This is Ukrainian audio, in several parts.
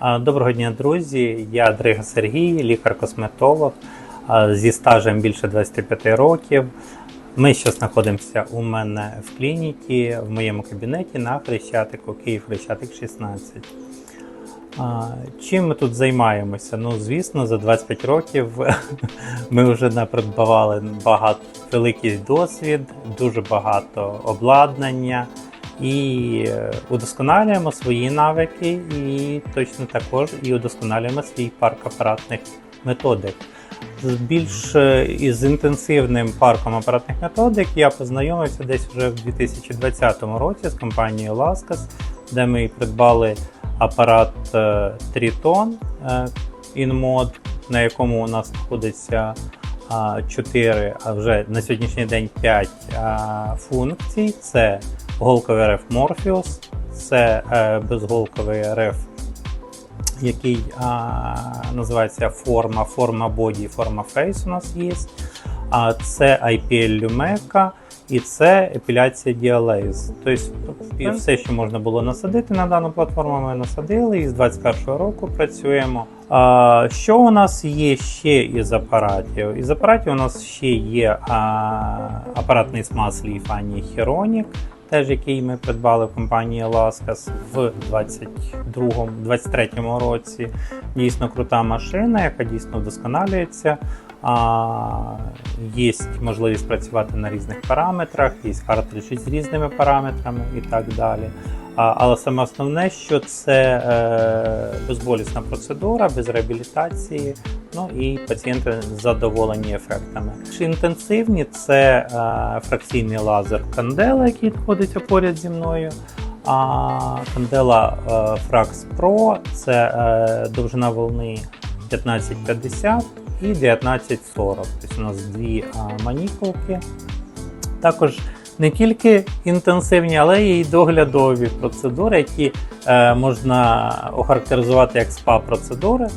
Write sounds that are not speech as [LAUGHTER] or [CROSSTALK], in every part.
Доброго дня, друзі. Я Дрига Сергій, лікар-косметолог зі стажем більше 25 років. Ми зараз знаходимося у мене в клініці, в моєму кабінеті на Хрещатику, Київ Хрещатик 16. Чим ми тут займаємося? Ну, звісно, за 25 років [LAUGHS] ми вже напридбавали багато великий досвід, дуже багато обладнання і е, удосконалюємо свої навики, і точно також і удосконалюємо свій парк апаратних методик. З більш е, із інтенсивним парком апаратних методик я познайомився десь вже в 2020 році з компанією Laskas, де ми придбали апарат е, Triton InMod, на якому у нас знаходиться 4, а вже на сьогоднішній день 5 функцій. Це голковий RF Morpheus, це е, безголковий RF, який а, називається форма, форма body, форма face у нас є. А це IPL Lumeka і це епіляція Dialaze. Тобто все, що можна було насадити на дану платформу, ми насадили і з 2021 року працюємо. А, що у нас є ще із апаратів? Із апаратів у нас ще є а, апаратний смаз Ліфані Херонік, теж який ми придбали в компанії Laskas в 22-23 році. Дійсно крута машина, яка дійсно вдосконалюється. А, Є можливість працювати на різних параметрах, є картриджі з різними параметрами і так далі. А, але саме основне, що це е, безболісна процедура, без реабілітації, ну і пацієнти задоволені ефектами. Інтенсивні це е, фракційний лазер Candela, який знаходиться поряд зі мною. А е, Frax Pro це е, довжина волни 1550 і 1940. Тобто у нас дві а, манікулки. Також не тільки інтенсивні, але й доглядові процедури, які е, можна охарактеризувати як СПА-процедури.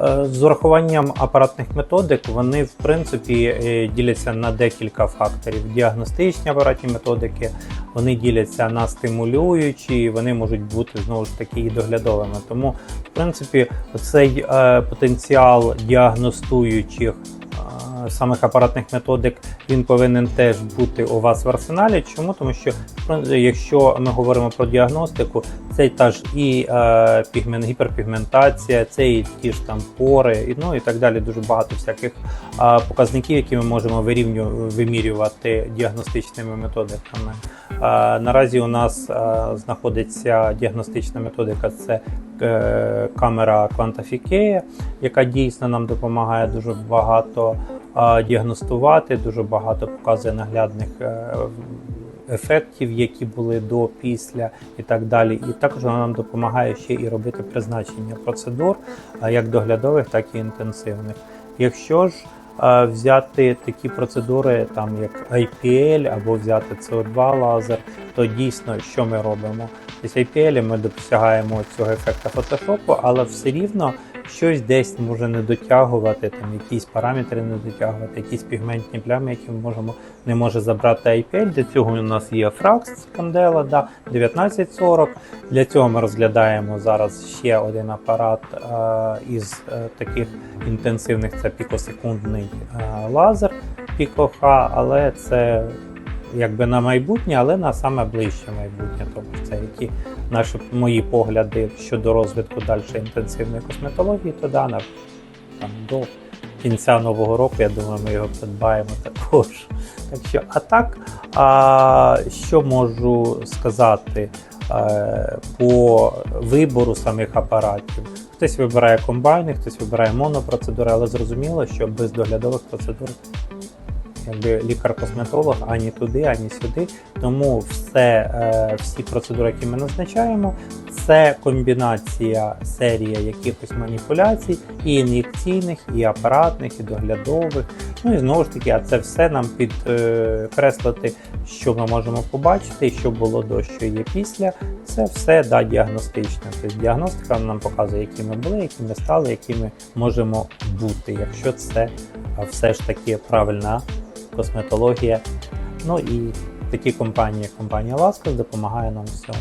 Е, з урахуванням апаратних методик вони в принципі е, діляться на декілька факторів. Діагностичні апаратні методики вони діляться на стимулюючі, вони можуть бути знову ж таки і доглядовими. Тому, в принципі, цей е, потенціал діагностуючих самих апаратних методик він повинен теж бути у вас в арсеналі. Чому? Тому що якщо ми говоримо про діагностику, це та ж і е, пігмент, гіперпігментація, це і ті ж там пори, і ну і так далі. Дуже багато всяких е, показників, які ми можемо вирівню, вимірювати діагностичними методиками. Е, наразі у нас е, знаходиться діагностична методика. Це е, камера Quantificare, яка дійсно нам допомагає дуже багато діагностувати, дуже багато показує наглядних. Е, ефектів, які були до, після і так далі. І також вона нам допомагає ще і робити призначення процедур, як доглядових, так і інтенсивних. Якщо ж взяти такі процедури, там як IPL або взяти CO2 лазер, то дійсно що ми робимо? З IPL ми досягаємо цього ефекту фотошопу, але все рівно щось десь може не дотягувати, там якісь параметри не дотягувати, якісь пігментні плями, які ми можемо не може забрати IPL. Для цього у нас є Frax Candela да, 1940. Для цього ми розглядаємо зараз ще один апарат е, із е, таких інтенсивних це пікосекундний е, лазер PicoH, але це якби на майбутнє, але на саме ближче майбутнє. Тобто це які наші мої погляди щодо розвитку далі інтенсивної косметології, то да, на, там, до кінця нового року, я думаю, ми його придбаємо також. [LAUGHS] Так що, а так, а, що можу сказати е, по вибору самих апаратів? Хтось вибирає комбайни, хтось вибирає монопроцедури, але зрозуміло, що без доглядових процедур якби лікар-косметолог ані туди, ані сюди. Тому все, е, всі процедури, які ми назначаємо, це комбінація серія якихось маніпуляцій, і ін'єкційних, і апаратних, і доглядових. Ну і знову ж таки, а це все нам підкреслити, що ми можемо побачити, що було до, що є після. Це все да, діагностичне. Тобто діагностика нам показує, які ми були, які ми стали, які ми можемо бути, якщо це все ж таки правильна косметологія. Ну і такі компанії, як компанія Ласкас, допомагає нам в цьому.